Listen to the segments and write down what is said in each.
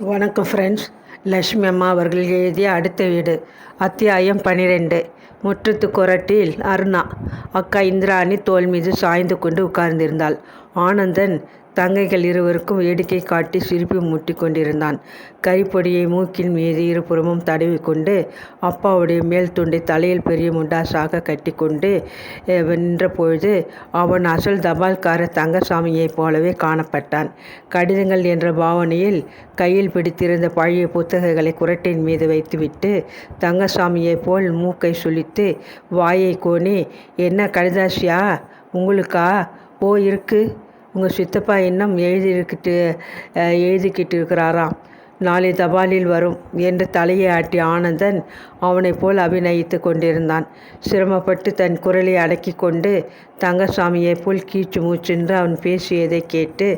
வணக்கம் ஃப்ரெண்ட்ஸ் லட்சுமி அம்மா அவர்கள் எழுதிய அடுத்த வீடு அத்தியாயம் பனிரெண்டு. முற்றத்து குரட்டில் அருணா. அக்கா இந்திராணி தோள் மீது சாய்ந்து கொண்டு உட்கார்ந்திருந்தாள். ஆனந்தன் தங்கைகள் இருவருக்கும் வேடிக்கை காட்டி சிரிப்பு முட்டி கொண்டிருந்தான். கரிப்பொடியை மூக்கின் மீது இருபுறமும் தடவிக்கொண்டு அப்பாவுடைய மேல் துண்டை தலையில் பெரிய முண்டாசாக கட்டிக்கொண்டு நின்ற நின்றபொழுது அவன் அசல் தபால்கார தங்கசாமியைப் போலவே காணப்பட்டான். கடிதங்கள் என்ற பாவனையில் கையில் பிடித்திருந்த பழைய புத்தகங்களை குரட்டின் மீது வைத்துவிட்டு தங்கசாமியைப் போல் மூக்கை சுழித்து வாயை கோணி என்ன கடிதாசியா உங்களுக்கா? ஓ இருக்குது உங்கள் சித்தப்பா இன்னும் எழுதியிருக்கிட்டு எழுதிக்கிட்டு இருக்கிறாராம். நாளை தபாலில் வரும் என்று தலையை ஆட்டி ஆனந்தன் அவனைப் போல் அபிநயித்து கொண்டிருந்தான். சிரமப்பட்டு தன் குரலை அடக்கி கொண்டு தங்கசாமியைப் போல் கீச்சு மூச்சென்று அவன் பேசியதை கேட்டு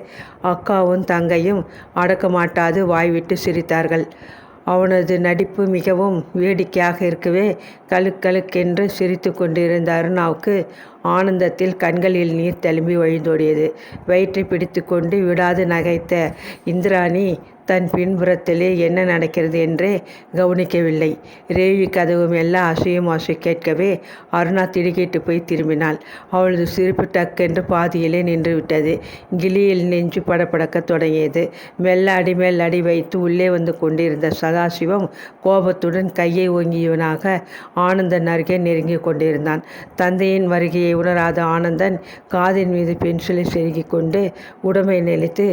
அக்காவும் தங்கையும் அடக்க மாட்டாது வாய்விட்டு சிரித்தார்கள். அவனது நடிப்பு மிகவும் வேடிக்கையாக இருக்கவே கலுக்கலுக்கென்று சிரித்து கொண்டிருந்த அருணாவுக்கு ஆனந்தத்தில் கண்களில் நீர் தழும்பி வழிந்தோடியது. வயிற்றை பிடித்துக்கொண்டு விடாது நகைத்த இந்திராணி தன் பின்புறத்திலே என்ன நடக்கிறது என்றே கவனிக்கவில்லை. ரேவி கதவும் எல்லாம் அசையும் அசை கேட்கவே அருணா திடுக்கிட்டு போய் திரும்பினாள். அவளது சிரிப்பு டக்கென்று பாதியிலே நின்றுவிட்டது. கிளியில் நெஞ்சு படப்படக்க தொடங்கியது. மெல்ல அடி மேல் அடி வைத்து உள்ளே வந்து கொண்டிருந்த சதாசிவம் கோபத்துடன் கையை ஓங்கியவனாக ஆனந்தன் அருகே நெருங்கி கொண்டிருந்தான். தந்தையின் வருகையை உணராத ஆனந்தன் காதின் மீது பென்சிலை செருகிக் கொண்டு உடமை நிலைத்து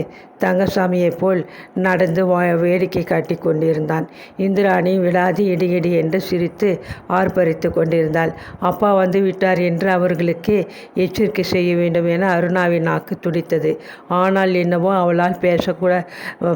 தங்கசாமியைப் போல் நடந்து வா வேடிக்கை காட்டி கொண்டிருந்தான். இந்திராணி விடாது இடி என்று சிரித்து ஆர்ப்பரித்து கொண்டிருந்தாள். அப்பா வந்து விட்டார் என்று அவர்களுக்கு எச்சரிக்கை செய்ய வேண்டும் என அருணாவின் நாக்கு துடித்தது. ஆனால் என்னவோ அவளால் பேசக்கூட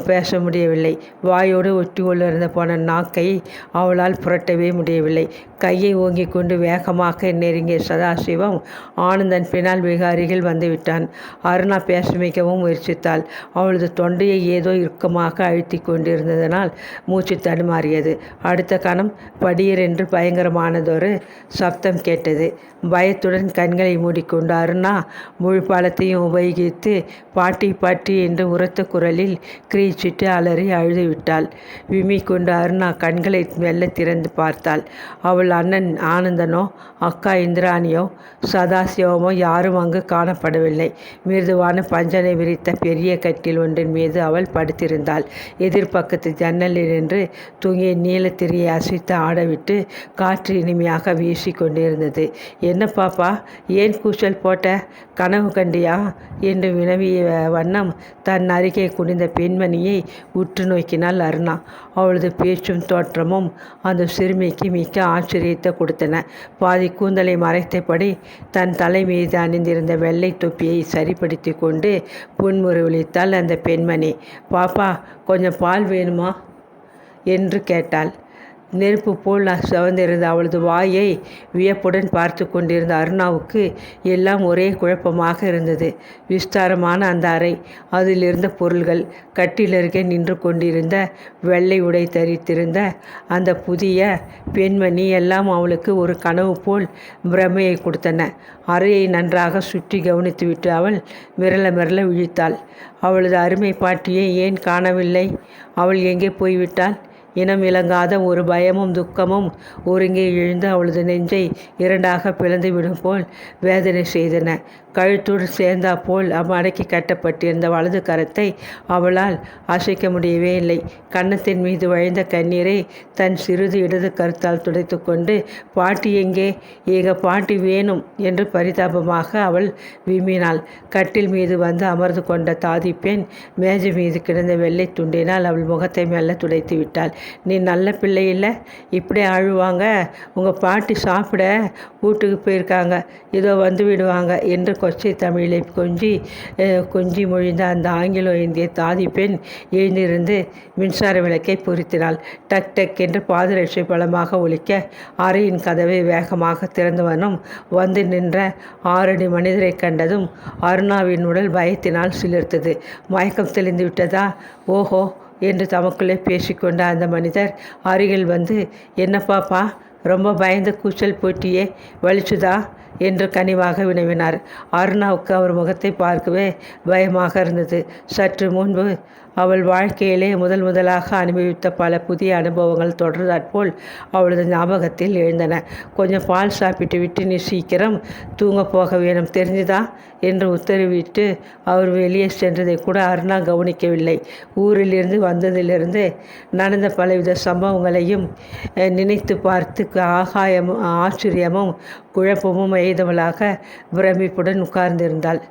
பேச முடியவில்லை. வாயோடு ஒட்டி கொண்டிருந்த போன நாக்கை அவளால் புரட்டவே முடியவில்லை. கையை ஓங்கிக் கொண்டு வேகமாக நெருங்கிய சதாசிவம் ஆனந்தன் பின்னால் மிக அருகில் வந்துவிட்டான். அருணா பேச மிகவும் முயற்சித்தாள். அவளது தொண்டையை ஏதோ இறுக்கமாக அழுத்தி கொண்டிருந்ததனால் மூச்சு தடுமாறியது. அடுத்த கணம் என்று பயங்கரமானதொரு சப்தம் கேட்டது. பயத்துடன் கண்களை மூடிக்கொண்டு அருணா முழு பாலத்தையும் உபயோகித்து பாட்டி பாட்டி என்று உரத்த குரலில் கிரீச்சிட்டு அலறி அழுதுவிட்டாள். விம்மி கொண்டு அருணா கண்களை மெல்ல திறந்து பார்த்தாள். அவள் அண்ணன் ஆனந்தனோ அக்கா இந்திராணியோ சதாசிவமோ யாரும் அங்கு காணப்படவில்லை. மிருதுவான பஞ்சனை விரித்த பெரிய கட்டில் ஒன்றின் மீது அவள் படுத்திருந்தாள். எதிர்பக்கத்து ஜன்னலில் நின்று தூங்கிய நீலத்திரியை அசைத்து ஆடவிட்டு காற்று இனிமையாக வீசி கொண்டிருந்தது. என்ன பாப்பா ஏன் கூச்சல் போட்ட? கனவு கண்டியா? என்று வினவிய வண்ணம் தன் அருகே குனிந்த பெண்மணியை உற்று நோக்கினாள் அருணா. அவளது பேச்சும் தோற்றமும் அந்த சிறுமிக்கு மிக்க ஆச்சரியத்தை கொடுத்தன. பாதி கூந்தலை மறைத்தபடி தன் தலை மீது அணிந்திருந்த வெள்ளை தொப்பியை சரிப்படுத்தி கொண்டு புன்முறுவளித்தாள் அந்த பெண்மணி. பாப்பா கொஞ்சம் பால் வேணுமா? என்று கேட்டாள். நெருப்பு போல் சிவந்திருந்த அவளது வாயை வியப்புடன் பார்த்து கொண்டிருந்த அருணாவுக்கு எல்லாம் ஒரே குழப்பமாக இருந்தது. விஸ்தாரமான அந்த அறை அதிலிருந்த பொருள்கள் கட்டிலருகே நின்று கொண்டிருந்த வெள்ளை உடை தரித்திருந்த அந்த புதிய பெண்மணி எல்லாம் அவளுக்கு ஒரு கனவு போல் பிரமையை கொடுத்தன. அறையை நன்றாக சுற்றி கவனித்துவிட்டு அவள் மிரள மிரள விழித்தாள். அவளது அருமை பாட்டியை ஏன் காணவில்லை? அவள் எங்கே போய்விட்டாள்? இனம் இலங்காத ஒரு பயமும் துக்கமும் ஒருங்கே எழுந்து அவளது நெஞ்சை இரண்டாக பிளந்து விடும் போல் வேதனை செய்தன. கழுத்தோடு சேர்ந்தா போல் அடக்கி கட்டப்பட்டிருந்த வலது கரத்தை அவளால் அசைக்க முடியவே இல்லை. கன்னத்தின் மீது வழிந்த கண்ணீரை தன் சிறிது இடது கருத்தால் துடைத்து கொண்டு பாட்டி எங்கே? ஏக பாட்டி வேணும் என்று பரிதாபமாக அவள் விம்மினாள். கட்டில் மீது வந்து அமர்ந்து கொண்ட தாதி பெண் மேஜை மீது கிடந்த வெள்ளை துண்டினால் அவள் முகத்தை மெல்ல துடைத்து விட்டாள். நீ நல்ல பிள்ளை இல்லை? இப்படி அழுவாங்க? உங்கள் பாட்டி சாப்பிட வீட்டுக்கு போயிருக்காங்க. இதோ வந்து விடுவாங்க என்று கொச்சை தமிழை கொஞ்சி கொஞ்சி மொழிந்த அந்த ஆங்கிலம் இந்திய தாதி பெண் எழுந்திருந்து மின்சார விளக்கை பொருத்தினாள் டக் டக் என்று பாதரட்சை பலமாக ஒழிக்க அறையின் கதவை வேகமாக திறந்தவனும் வந்து நின்ற ஆறடி மனிதரை கண்டதும் அருணாவின் உடல் பயத்தினால் சிலிர்த்தது. மயக்கம் தெளிந்து விட்டதா? ஓஹோ என்று தமக்குள்ளே பேசிக்கொண்ட அந்த மனிதர் அருகில் வந்து என்ன பாப்பா ரொம்ப பயந்து கூச்சல் போட்டியே வலிச்சுதா? என்று கனிவாக வினவினார். அருணாவுக்கு அவர் முகத்தை பார்க்கவே பயமாக இருந்தது. சற்று முன்பு அவள் வாழ்க்கையிலே முதல் முதலாக அனுபவித்த பல புதிய அனுபவங்கள் தொடர்ந்தாற்போல் அவளது ஞாபகத்தில் எழுந்தன. கொஞ்சம் பால் சாப்பிட்டு விட்டு நீ சீக்கிரம் தூங்க போக வேணும். தெரிஞ்சுதா? என்று உத்தரவிட்டு அவர் வெளியே சென்றதை கூட அருணா கவனிக்கவில்லை. ஊரிலிருந்து வந்ததிலிருந்து நடந்த பலவித சம்பவங்களையும் நினைத்து பார்த்து ஆகாயமும் ஆச்சரியமும் குழப்பமும் எய்தவளாக பிரமிப்புடன் உட்கார்ந்திருந்தாள்.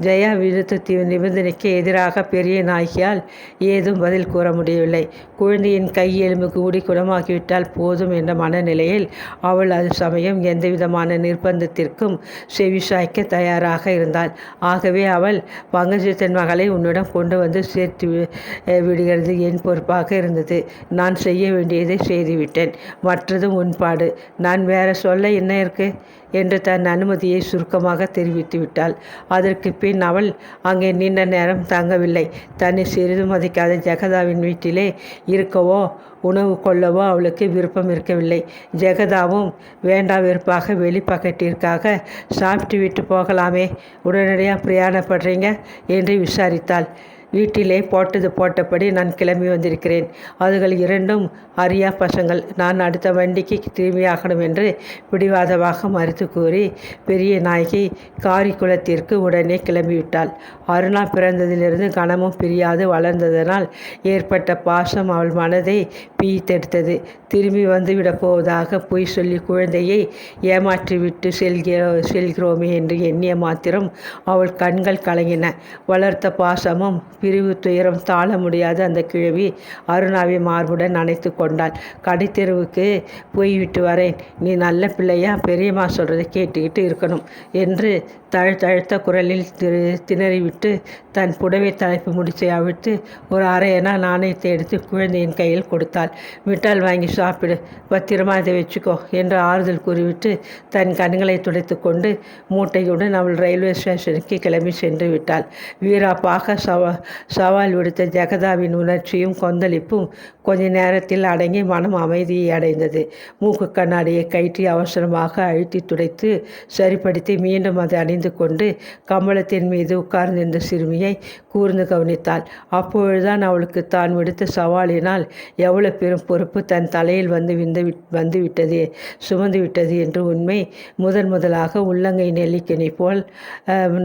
ஜெயா விடுத்த நிபந்தனைக்கு எதிராக பெரிய நாயகியால் ஏதும் பதில் கூற முடியவில்லை. குழந்தையின் கை எலும்பு கூடி குணமாகிவிட்டால் போதும் என்ற மனநிலையில் அவள் அது சமயம் எந்தவிதமான நிர்பந்தத்திற்கும் செவிசாய்க்க தயாராக இருந்தாள். ஆகவே அவள் பங்கஜத்தின் மகளை உன்னிடம் கொண்டு வந்து சேர்த்து வி- விடுகிறது என் பொறுப்பாக இருந்தது. நான் செய்ய வேண்டியதை செய்துவிட்டேன். மற்றதும் உன்பாடு. நான் வேற சொல்ல என்ன இருக்கு? என்று தன் அனுமதியை சுருக்கமாக தெரிவித்து விட்டாள். அதற்கு பின் அவள் அங்கே நீண்ட நேரம் தங்கவில்லை. தன்னை சிறிதும் மதிக்காத ஜெகதாவின் வீட்டிலே இருக்கவோ உணவு கொள்ளவோ அவளுக்கு விருப்பம் இருக்கவில்லை. ஜெகதாவும் வேண்டா வெறுப்பாக வெளிப்பக்கத்திற்காக சாப்பிட்டு விட்டு போகலாமே உடனடியாக பிரயாணப்படுறீங்க? என்று விசாரித்தாள். வீட்டிலே போட்டது போட்டபடி நான் கிளம்பி வந்திருக்கிறேன். அதுகள் இரண்டும் அரியா பசங்கள். நான் அடுத்த வண்டிக்கு திரும்பியாகணும் என்று பிடிவாதமாக மறுத்து கூறி பெரிய நாயகி காரிக்குளத்திற்கு உடனே கிளம்பிவிட்டாள். அருணா பிறந்ததிலிருந்து கணமும் பிரியாது. வளர்ந்ததனால் ஏற்பட்ட பாசம் அவள் மனதை பீத்தெடுத்தது திரும்பி வந்துவிடப் போவதாக பொய் சொல்லி குழந்தையை ஏமாற்றிவிட்டு செல்கிறோ செல்கிறோமே என்று எண்ணிய மாத்திரம் அவள் கண்கள் கலங்கின. வளர்த்த பாசமும் பிரிவு துயரம் தாழ முடியாத அந்த கிழவி அருணாவை மார்புடன் அணைத்து கொண்டாள். கடைத்தெருவுக்கு போய்விட்டு வரேன். நீ நல்ல பிள்ளையா? பெரியம்மா சொல்கிறத கேட்டுக்கிட்டு இருக்கணும் என்று தழுத்தழுத்த குரலில் திரு திணறிவிட்டு தன் புடவை தலைப்பு முடிச்சை அவிழ்த்து ஒரு அரையனா நாணயத்தை எடுத்து குழந்தையின் கையில் கொடுத்தாள். விட்டால் வாங்கி சாப்பிடு. பத்திரமா இதை வச்சுக்கோ என்று ஆறுதல் கூறிவிட்டு தன் கண்களை துடைத்து கொண்டு மூட்டையுடன் அவள் ரயில்வே ஸ்டேஷனுக்கு கிளம்பி சென்று விட்டாள். வீராப்பாக சவா சவால் விடுத்த ஜெகதாவின் உணர்ச்சியும் கொந்தளிப்பும் கொஞ்ச நேரத்தில் அடங்கி மனம் அமைதியை அடைந்தது. மூக்கு கண்ணாடியை கயிற்றி அவசரமாக அழுத்தி துடைத்து சரிப்படுத்தி மீண்டும் அதை அணிந்து கொண்டு கம்பளத்தின் மீது உட்கார்ந்திருந்த சிறுமியை கூர்ந்து கவனித்தாள். அப்பொழுதுதான் அவளுக்கு தான் விடுத்த சவாலினால் எவ்வளவு பெரும் பொறுப்பு தன் தலையில் வந்து விந்து வந்து விட்டது சுமந்து விட்டது என்று உண்மை முதன் முதலாக உள்ளங்கை நெல்லிக்கனி போல்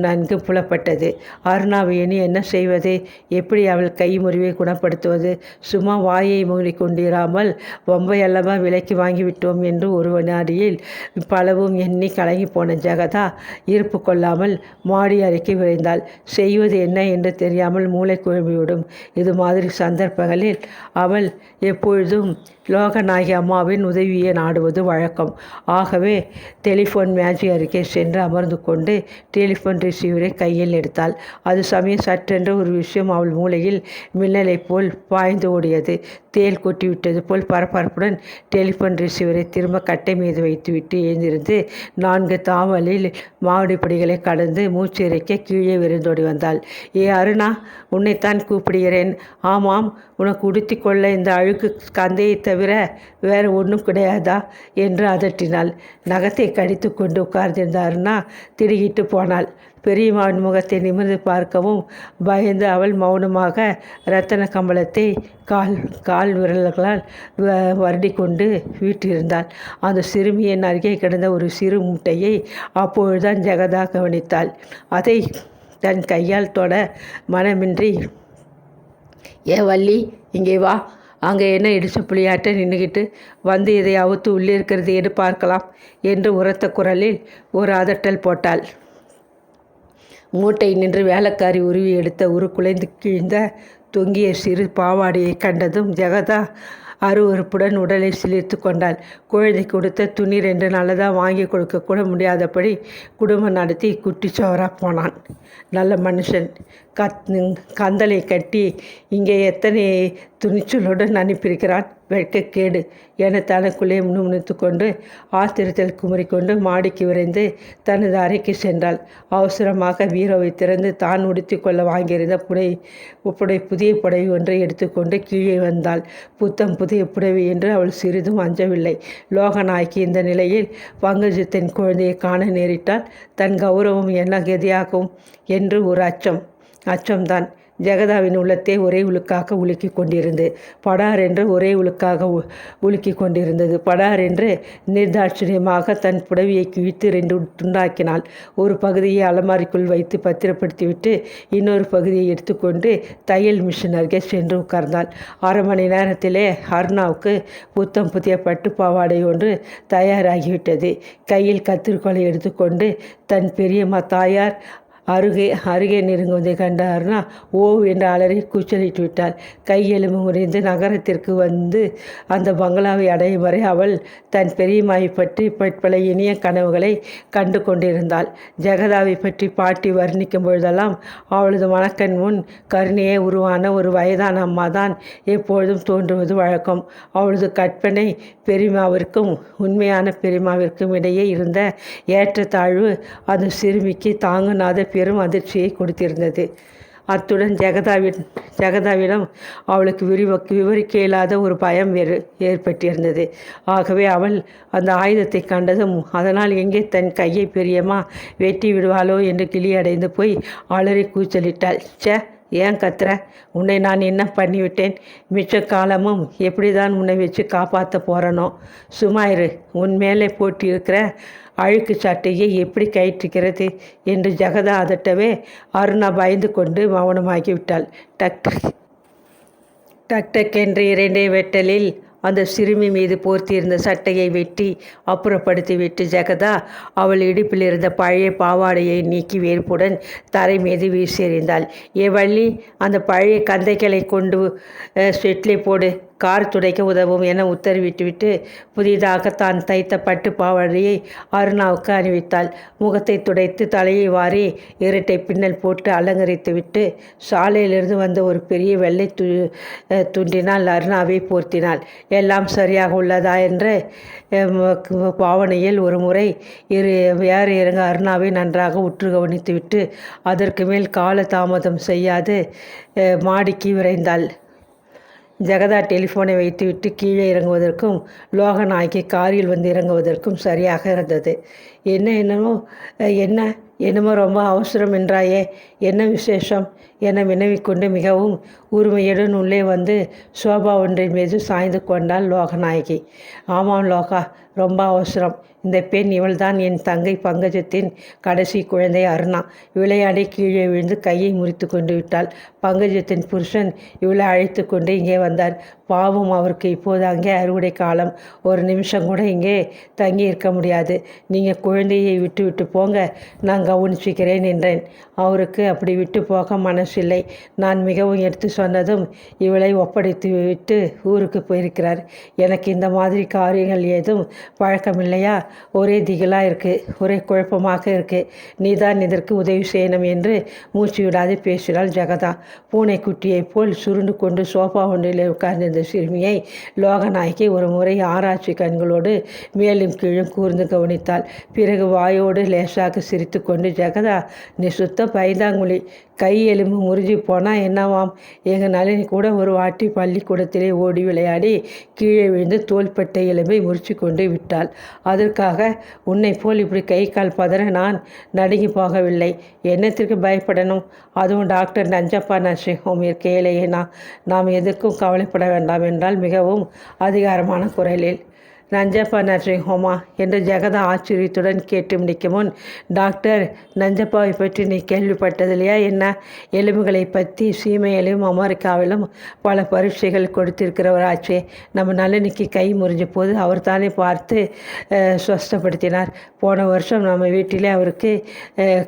நன்கு புலப்பட்டது. அருணாவை இனி என்ன செய்வது? எப்படி அவள் கை முறிவை குணப்படுத்துவது? சும்மா வாயை மூடிக்கொண்டிராமல் பொம்பை விலைக்கு வாங்கிவிட்டோம் என்று ஒரு வினாடியில் பலவும் எண்ணி கலங்கி போன ஜெகதா இருப்பு கொள்ளாமல் மாடி அறைக்கு விரைந்தாள். செய்வது என்ன என்று தெரியாமல் மூளை குழம்பிவிடும். இது மாதிரி சந்தர்ப்பங்களில் அவள் எப்பொழுதும் லோகநாயகி அம்மாவின் உதவியை நாடுவது வழக்கம். ஆகவே டெலிஃபோன் மேஜி அருகே சென்று அமர்ந்து கொண்டு டெலிஃபோன் ரிசீவரை கையில் எடுத்தாள். அது சமயம் சற்றென்று ஒரு விஷயம் அவள் மூளையில் மின்னலைப் போல் பாய்ந்து ஓடியது. தேல் கொட்டிவிட்டது போல் பரபரப்புடன் டெலிஃபோன் ரிசீவரை திரும்ப கட்டை மீது வைத்துவிட்டு எழுந்திருந்து நான்கு தாவலில் மாவடிப்படிகளை கடந்து மூச்சு இறைக்க கீழே விருந்தோடி வந்தாள். ஏ அருணா உன்னைத்தான் கூப்பிடுகிறேன். ஆமாம் உனக்கு உடுத்திக்கொள்ள இந்த அழுக்கு கந்தையை தவிர வேறு ஒன்றும் கிடையாதா? என்று அதட்டினாள். நகத்தை கடித்து கொண்டு உட்கார்ந்திருந்தாருன்னா திடுகிட்டு போனாள். பெரியம்மாவின் முகத்தை நிமிர்ந்து பார்க்கவும் பயந்து அவள் மௌனமாக ரத்தன கம்பளத்தை கால் கால் விரல்களால் வ- வருடிக்கொண்டு வீட்டிருந்தாள் அந்த சிறுமியின் அருகே கிடந்த ஒரு சிறு முட்டையை அப்பொழுதுதான் ஜெகதா கவனித்தாள். அதை தன் கையால் தொட மனமின்றி ஏ வள்ளி இங்கே வா. அங்கே என்ன இடிச்ச புளியாட்ட நின்றுக்கிட்டு வந்து இதை அவுத்து உள்ளே இருக்கிறது எடு பார்க்கலாம் என்று உரத்த குரலில் ஒரு அதட்டல் போட்டாள். மூட்டை நின்று வேலைக்காரி உருவி எடுத்த ஒரு குலைந்து கிழிந்த தொங்கிய சிறு பாவாடையை கண்டதும் ஜெகதா அருவருப்புடன் உடலை சிலிர்த்து கொண்டாள். குழந்தை கொடுத்த துணி ரெண்டு நல்லதாக வாங்கி கொடுக்க கூட முடியாதபடி குடும்பம் நடத்தி குட்டிச்சோராக போனான். நல்ல மனுஷன் கத் கந்தலை கட்டி இங்கே எத்தனை துணிச்சலுடன் அனுப்பியிருக்கிறான் வெட்கக்கேடு என தனக்குள்ளே முணுமுணுத்து கொண்டு ஆத்திரத்தில் குமரிக்கொண்டு மாடிக்கு விரைந்து தனது அறைக்கு சென்றாள். அவசரமாக பீரோவை திறந்து தான் உடுத்தி கொள்ள வாங்கியிருந்த புடை புடை புதிய புடவை ஒன்றை எடுத்துக்கொண்டு கீழே வந்தாள். புத்தம் புதிய புடவை என்று அவள் சிறிதும் அஞ்சவில்லை. லோகநாய்க்கு இந்த நிலையில் பங்கஜத்தின் குழந்தையை காண நேரிட்டால் தன் கௌரவம் என்ன கதியாகும்? என்று ஒரு அச்சம். அச்சம்தான். ஜெகதாவின் உள்ளத்தை ஒரே உழுக்காக உலுக்கி கொண்டிருந்து படார் என்று ஒரே உலுக்காக உ உலுக்கி கொண்டிருந்தது. படார் என்று நிர்தாட்சணியமாக தன் புடவையை கிழித்து ரெண்டு துண்டாக்கினாள். ஒரு பகுதியை அலமாரிக்குள் வைத்து பத்திரப்படுத்திவிட்டு இன்னொரு பகுதியை எடுத்துக்கொண்டு தையல் மிஷின் அருகே சென்று உட்கார்ந்தாள். அரை மணி நேரத்திலே அருணாவுக்கு புத்தம் புதிய பட்டு பாவாடை ஒன்று தயாராகிவிட்டது. கையில் கத்திரிக்கோலை எடுத்துக்கொண்டு தன் பெரியம்மா தாயார் அருகே அருகே நெருங்குவதை கண்ட அருணா ஓ என்று அலறி கூச்சலிட்டு விட்டாள். கையெலும்பு முறிந்து நகரத்திற்கு வந்து அந்த பங்களாவை அடையும் வரை அவள் தன் பெரியம்மாவை பற்றி பற்பல இனிய கனவுகளை கண்டு கொண்டிருந்தாள். ஜெகதாவை பற்றி பாட்டி வர்ணிக்கும் பொழுதெல்லாம் அவளது மணக்கண் முன் கருணையே உருவான ஒரு வயதான அம்மா தான் எப்பொழுதும் தோன்றுவது வழக்கம். அவளது கற்பனை பெரியம்மாவிற்கும் உண்மையான பெரியம்மாவிற்கும் இடையே இருந்த ஏற்றத்தாழ்வு அது சிறுமிக்கு தாங்குநாத பெரும் அதிர்ச்சியை கொடுத்திருந்தது. அத்துடன் ஜெகதாவின் ஜெகதாவிடம் அவளுக்கு விரிவ விவரிக்க இயலாத ஒரு பயம் வேறு ஏற்பட்டிருந்தது. ஆகவே அவள் அந்த ஆயுதத்தை கண்டதும் அதனால் எங்கே தன் கையை பெரியம்மா வெட்டி விடுவாளோ? என்று கிளி அடைந்து போய் அலறி கூச்சலிட்டாள். ச்சே ஏன் கத்துற? உன்னை நான் என்ன பண்ணிவிட்டேன்? மிச்ச காலமும் எப்படி தான் உன்னை வச்சு காப்பாற்ற போகிறனோ சும்மா இரு உன் மேலே போட்டிருக்கிற அழுக்கு சட்டையை எப்படி கயிற்றுக்கிறது என்று ஜெகதா அதட்டவே அருணா பயந்து கொண்டு மௌனமாகிவிட்டாள். டக் டக் டக் டக் என்று இரண்டே வெட்டலில் அந்த சிறுமி மீது போர்த்தியிருந்த சட்டையை வெட்டி அப்புறப்படுத்திவிட்டு ஜெகதா அவள் இடுப்பில் இருந்த பழைய பாவாடையை நீக்கி வேர்ப்புடன் தரை மீது வீசியறிந்தாள். ஏ வள்ளி அந்த பழைய கந்தைகளை கொண்டு ஸ்வெட்லை போடு. கார் துடைக்க உதவும் என உத்தரவிட்டுவிட்டு புதிதாக தான் தைத்த பட்டு பாவாடையை அருணாவுக்கு அணிவித்தாள். முகத்தை துடைத்து தலையை வாரி இரட்டை பின்னல் போட்டு அலங்கரித்துவிட்டு சாலையிலிருந்து வந்த ஒரு பெரிய வெள்ளை து துண்டினால் அருணாவை போர்த்தினாள். எல்லாம் சரியாக உள்ளதா என்று பாவனையில் ஒரு முறை இரு வேறு இறங்க அருணாவை நன்றாக உற்று கவனித்துவிட்டு அதற்கு மேல் கால தாமதம் செய்யாது மாடிக்கு விரைந்தாள். ஜெகதா டெலிஃபோனை வைத்துவிட்டு கீழே இறங்குவதற்கும் லோகநாயகி காரில் வந்து இறங்குவதற்கும் சரியாக இருந்தது. என்ன என்னமோ என்ன என்னமோ ரொம்ப அவசரம் என்றாயே என்ன விசேஷம்? என வினவிக்கொண்டு மிகவும் உரிமையுடன் உள்ளே வந்து சோபா ஒன்றின் மீது சாய்ந்து கொண்டாள் லோகநாயகி. ஆமாம் லோகா ரொம்ப அவசரம். இந்த பெண் இவள்தான் என் தங்கை பங்கஜத்தின் கடைசி குழந்தை அருணா. விளையாடி கீழே விழுந்து கையை முறித்து கொண்டு விட்டாள். பங்கஜத்தின் புருஷன் இவளை அழைத்து கொண்டு இங்கே வந்தார். பாவம் அவருக்கு. இப்போது அங்கே அறுவடை காலம். ஒரு நிமிஷம் கூட இங்கே தங்கி இருக்க முடியாது. நீங்கள் குழந்தையை விட்டு விட்டு போங்க. நான் கவனிச்சுக்கிறேன் என்றேன். அவருக்கு அப்படி விட்டு போக மனசில்லை. நான் மிகவும் எடுத்து சொன்னதும் இவளை ஒப்படைத்து விட்டு ஊருக்கு போயிருக்கிறார். எனக்கு இந்த மாதிரி காரியங்கள் ஏதும் பழக்கமில்லையா? ஒரே திகிலாக இருக்குது ஒரே குழப்பமாக இருக்குது நீதான் இதற்கு உதவி செய்யணும் என்று மூச்சு விடாது பேசினாள் ஜெகதா. பூனைக்குட்டியைப் போல் சுருண்டு கொண்டு சோஃபா ஒன்றில் உட்கார்ந்திருந்த சிறுமியை லோகநாயகி ஒரு முறை ஆராய்ச்சி கண்களோடு மேலும் கீழும் கூர்ந்து கவனித்தாள். பிறகு வாயோடு லேசாக சிரித்துக்கொண்டு ஜெகதா நீ சுத்த பைந்தாங்குழி கை எலும்பு முறிஞ்சு போனால் என்னவாம்? எங்கள் நளினி கூட ஒரு வாட்டி பள்ளிக்கூடத்திலே ஓடி விளையாடி கீழே விழுந்து தோள்பட்டை எலும்பை முறிச்சு கொண்டு விட்டாள். அதற்காக உன்னை போல் இப்படி கை கால் பதற நான் நடுங்கி போகவில்லை. என்னத்திற்கு பயப்படணும்? அதுவும் டாக்டர் நஞ்சப்பா நர்சிங் ஹோம் இருக்கையிலேயே நான் நாம் எதற்கும் கவலைப்பட வேண்டாம் என்றால் மிகவும் அதிகாரமான குரலில் நஞ்சப்பா நர்சிங் ஹோமா என்று ஜெகதா ஆச்சரியத்துடன் கேட்டு முடிக்கும் முன் டாக்டர் நஞ்சப்பாவை பற்றி நீ கேள்விப்பட்டதில்லையா என்ன? எலும்புகளை பற்றி சீமையிலும் அமெரிக்காவிலும் பல பரீட்சைகள் கொடுத்திருக்கிறவராச்சே நம்ம நளினிக்கு கை முறிஞ்ச போது அவர் தானே பார்த்து அஹ், போன வருஷம் நம்ம வீட்டிலே அவருக்கு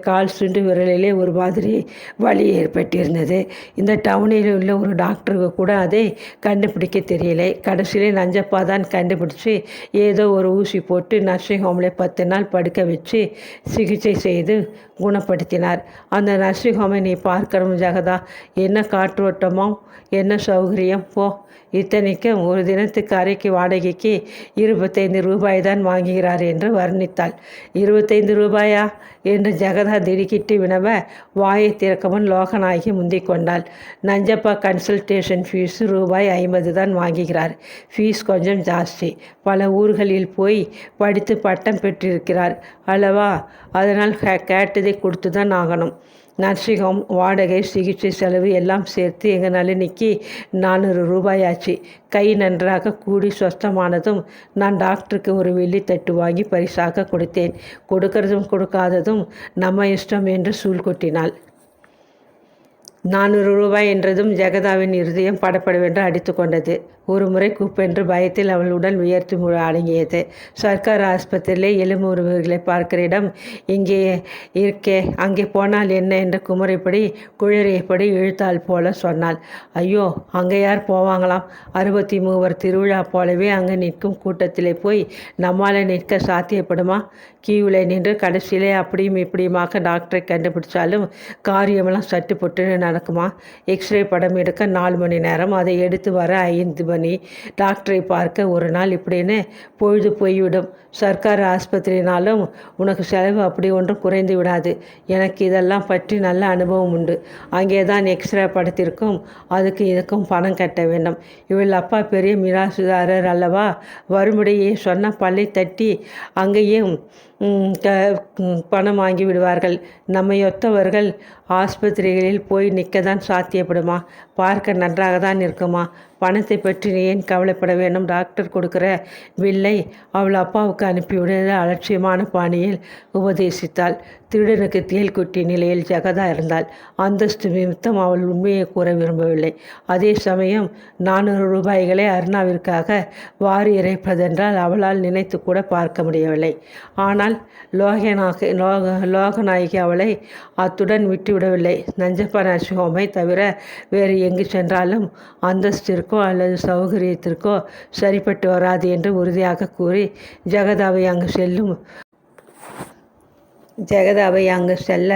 கால் சுண்டு விரலிலே ஒரு மாதிரி வலி ஏற்பட்டிருந்தது. இந்த டவுனில் உள்ள ஒரு டாக்டருக்கு கூட அதை கண்டுபிடிக்க தெரியலை. கடைசியிலே நஞ்சப்பா தான் கண்டுபிடிச்சு ஏதோ ஒரு ஊசி போட்டு நர்சிங் ஹோமில் பத்து நாள் படுக்க வச்சு சிகிச்சை செய்து குணப்படுத்தினார். அந்த நர்சிங் ஹோமை நீ பார்க்கணும் ஜகதா. என்ன காற்றோட்டமோ என்ன சௌகரியம் போ. இத்தனைக்கும் ஒரு தினத்துக்கு அறைக்கு வாடகைக்கு இருபத்தைந்து ரூபாய் தான் வாங்குகிறார் என்று வர்ணித்தாள். இருபத்தைந்து ரூபாயா? என்று ஜெகதா திடுக்கிட்டு வினவ வாயை திறக்கமுன் லோகநாயகி முந்திக் கொண்டாள். நஞ்சப்பா கன்சல்டேஷன் ஃபீஸ் ரூபாய் ஐம்பது தான் வாங்குகிறார். ஃபீஸ் கொஞ்சம் ஜாஸ்தி. பல ஊர்களில் போய் படித்து பட்டம் பெற்றிருக்கிறார். அல்லவா? அதனால் கேட்டதை கொடுத்து தான் ஆகணும். நர்சிங் வாடகை சிகிச்சை செலவு எல்லாம் சேர்த்து எங்கள் நளினிக்கு நானூறு ரூபாய் ஆச்சு கை நன்றாக கூடி சொஸ்தமானதும் நான் டாக்டருக்கு ஒரு வெள்ளி தட்டு வாங்கி பரிசாக கொடுத்தேன். கொடுக்கறதும் கொடுக்காததும் நம்ம இஷ்டம் என்று சூழ் கொட்டினாள். நானூறு ரூபாய் என்றதும் ஜெகதாவின் இருதயம் படப்படவென்று அடித்து கொண்டது. ஒரு முறை கூப்பென்று பயத்தில் அவள் உடல் உயர்த்தி அடங்கியது. சர்க்கார் ஆஸ்பத்திரியிலே எலும்பு உறவுகளை பார்க்கிற இடம் இங்கே இருக்கே அங்கே போனால் என்ன? என்று குமரிப்படி குழறியபடி இழுத்தாள் போல சொன்னாள். ஐயோ அங்கே யார் போவாங்களாம்? அறுபத்தி மூவர் திருவிழா போலவே அங்கே நிற்கும் கூட்டத்திலே போய் நம்மால் நிற்க சாத்தியப்படுமா? கியூவில் நின்று கடைசியிலே அப்படியும் இப்படியுமாக டாக்டரை கண்டுபிடிச்சாலும் காரியமெல்லாம் சட்டு பொட்டுன்னு நடக்குமா? எக்ஸ்ரே படம் எடுக்க நாலு மணி நேரம் அதை எடுத்து வர ஐந்து மணி. டாக்டரை பார்க்க ஒரு நாள் இப்படின்னு பொழுது போய்விடும். சர்க்கார் ஆஸ்பத்திரினாலும் உனக்கு செலவு அப்படி ஒன்றும் குறைந்து விடாது. எனக்கு இதெல்லாம் பற்றி நல்ல அனுபவம் உண்டு. அங்கே தான் எக்ஸ்ரே படத்திற்கும் அதுக்கு இதுக்கும் பணம் கட்ட வேண்டும். இவள் அப்பா பெரிய மிராசுதாரர் அல்லவா? வரும்படியே சொன்ன பல்லை தட்டி அங்கேயும் க- பணம் வாங்கி விடுவார்கள். நம்மையொத்தவர்கள் ஆஸ்பத்திரிகளில் போய் நிற்க தான் சாத்தியப்படுமா? பார்க்க நன்றாக தான் இருக்குமா? பணத்தை பற்றி நீ ஏன் கவலைப்பட வேண்டும்? டாக்டர் கொடுக்குற வில்லை அவள் அப்பாவுக்கு அனுப்பிவிட அலட்சியமான பாணியில் உபதேசித்தாள். திருடனுக்கு தேல் நிலையில் ஜெகதா இருந்தாள். அந்தஸ்து நிமித்தம் அவள் உண்மையை கூற விரும்பவில்லை. அதே சமயம் நானூறு ரூபாய்களை அருணாவிற்காக வாரி இறைப்பதென்றால் அவளால் நினைத்து கூட பார்க்க முடியவில்லை. ஆனால் லோகநாயகி லோக லோகநாயகி அவளை அத்துடன் விட்டுவிடவில்லை. நஞ்சப்ப நரசிங்கோமை தவிர வேறு எங்கு சென்றாலும் அந்தஸ்திற்கோ அல்லது சௌகரியத்திற்கோ சரிப்பட்டு வராது என்று உறுதியாக கூறி ஜெகதாவை அங்கு செல்லும் ஜெகதாவை அங்கு செல்ல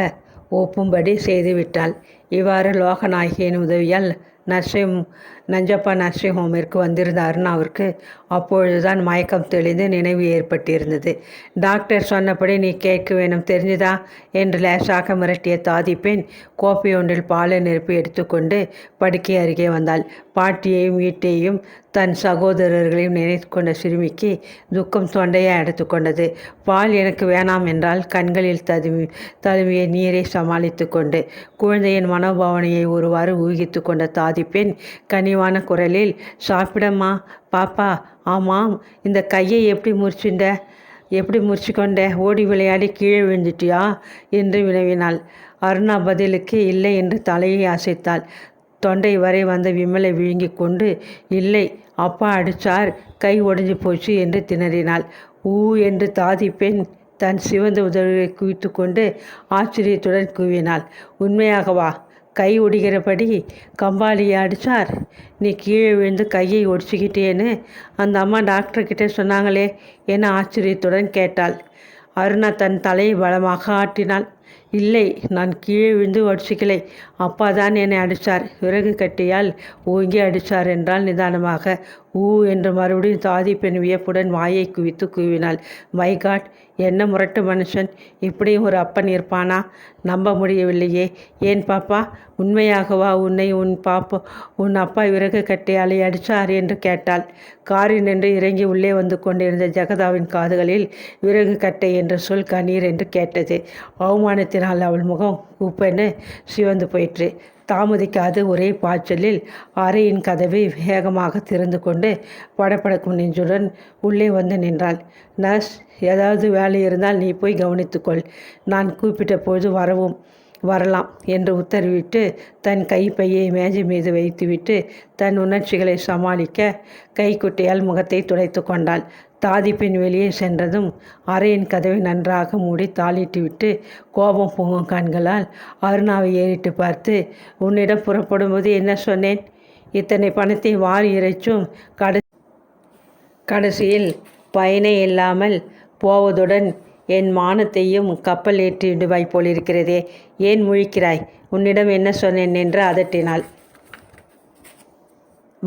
ஒப்பும்படி செய்துவிட்டாள். இவ்வாறு லோகநாயகியின் உதவியால் நர்சையும் நஞ்சப்பா நர்சிங் ஹோமிற்கு வந்திருந்த அவருக்கு அப்பொழுதுதான் மயக்கம் தெளிந்து நினைவு ஏற்பட்டிருந்தது. டாக்டர் சொன்னபடி நீ கேட்க வேணும் தெரிஞ்சுதா? என்று லேசாக மிரட்டிய தாதி பெண் கோப்பை ஒன்றில் பாலை நிரப்பி எடுத்துக்கொண்டு படுக்கை அருகே வந்தாள். பாட்டியையும் வீட்டையும் தன் சகோதரர்களையும் நினைத்து கொண்ட சிறுமிக்கு துக்கம் தொண்டையை அடைத்து கொண்டது. பால் எனக்கு வேணாம் என்றால் கண்களில் ததுமி தழுவிய நீரை சமாளித்து கொண்டு குழந்தையின் மனோபாவனையை ஒருவாறு ஊகித்து கொண்ட தாதி பெண் பணிவான குரலில் சாப்பிடம்மா பாப்பா ஆமாம் இந்த கையை எப்படி முறிச்சுண்ட எப்படி முறிச்சு கொண்ட ஓடி விளையாடி கீழே விழுந்துட்டியா? என்று வினவினாள். அருணா பதிலுக்கு இல்லை என்று தலையை அசைத்தாள். தொண்டை வரை வந்த விமலை விழுங்கி கொண்டு இல்லை அப்பா அடித்தார் கை ஒடிஞ்சு போச்சு என்று திணறினாள். ஊ என்று தாதி பெண் தன் சிவந்த உதவியை குவித்து கொண்டு ஆச்சரியத்துடன் கூவினாள். உண்மையாகவா? கை ஒடிகிறபடி கம்பாலியை அடித்தார் நீ கீழே விழுந்து கையை ஒடிச்சுக்கிட்டேன்னு? அந்த அம்மா டாக்டர்கிட்ட சொன்னாங்களே என ஆச்சரியத்துடன் கேட்டாள். அருணா தன் தலையை பலமாக ஆட்டினாள். இல்லை நான் கீழே விழுந்து ஒடிச்சிக்கலை. அப்பா தான் என்னை அடித்தார் விறகு கட்டியால் ஓங்கி அடித்தார் என்றால் நிதானமாக. ஊ என்று மறுபடியும் தாதி பெண் வியப்புடன் வாயை குவித்து கூவினாள். மை காட் என்ன முரட்டு மனுஷன்? இப்படியும் ஒரு அப்பன் இருப்பானா? நம்ப முடியவில்லையே. ஏன் பாப்பா? உண்மையாகவா? உன்னை உன் பாப்பா உன் அப்பா விறகு கட்டையாலே அடித்தார் என்று கேட்டாள். காரில் நின்று இறங்கி உள்ளே வந்து கொண்டிருந்த ஜெகதாவின் காதுகளில் விறகு கட்டை என்ற சொல் கண்ணீர் என்று கேட்டது. அவமானத்தினால் அவள் முகம் உப்பென்னு சிவந்து போயிற்று. தாமதிக்காது ஒரே பாய்ச்சலில் அறையின் கதவை வேகமாக திறந்து கொண்டு படப்படக்கும் நெஞ்சுடன் உள்ளே வந்து நின்றாள். நர்ஸ் ஏதாவது வேலை இருந்தால் நீ போய் கவனித்துக்கொள். நான் கூப்பிட்ட பொழுது வரவும். வரலாம் என்று உத்தரவிட்டு தன் கைப்பையை மேஜை மீது வைத்துவிட்டு தன் உணர்ச்சிகளை சமாளிக்க கைக்குட்டையால் முகத்தை துடைத்து கொண்டாள். தாதிப்பின் வெளியே சென்றதும் அறையின் கதவை நன்றாக மூடி தாளிட்டுவிட்டு கோபம் பொங்கும் கண்களால் அருணாவை ஏறிட்டு பார்த்து உன்னிடம் புறப்படும்போது என்ன சொன்னேன்? இத்தனை பணத்தை வாரி இறைச்சும் கடை கடைசியில் பயனே இல்லாமல் போவதுடன் என் மானத்தையும் கப்பல் ஏற்றிடுவாய் போலிருக்கிறதே. ஏன் முழிக்கிறாய்? உன்னிடம் என்ன சொன்னேன்? என்று அதட்டினாள்.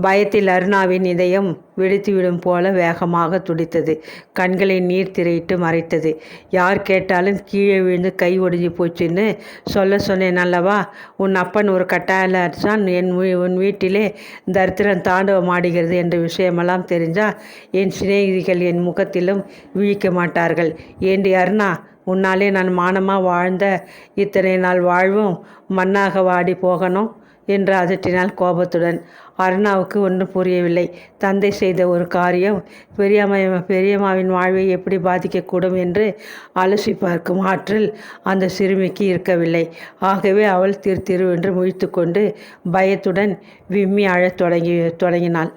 பயத்தில் அருணாவின் இதயம் வெடித்துவிடும் போல வேகமாக துடித்தது. கண்களை நீர் திரையிட்டு மறைத்தது. யார் கேட்டாலும் கீழே விழுந்து கை ஒடிஞ்சு போச்சுன்னு சொல்ல சொன்னேன் அல்லவா? உன் அப்பன் ஒரு கட்டாயத்தான் என் உன் வீட்டிலே தரித்திரம் தாண்டவம் ஆடுகிறது என்ற விஷயமெல்லாம் தெரிஞ்சால் என் சிநேகிதிகள் என் முகத்திலும் விழிக்க மாட்டார்கள். ஏண்டி அருணா உன்னாலே நான் மானமாக வாழ்ந்த இத்தனை நாள் வாழ்வும் மண்ணாக வாடி போகணும் என்று அதட்டினால் கோபத்துடன் அருணாவுக்கு ஒன்றும் புரியவில்லை. தந்தை செய்த ஒரு காரியம் பெரியம்மா பெரியம்மாவின் வாழ்வை எப்படி பாதிக்கக்கூடும் என்று அலசி பார்க்கும் ஆற்றல் அந்த சிறுமிக்கு இருக்கவில்லை. ஆகவே அவள் திரு திருவென்று முழித்து கொண்டு பயத்துடன் விம்மி அழத் தொடங்கி தொடங்கினாள்.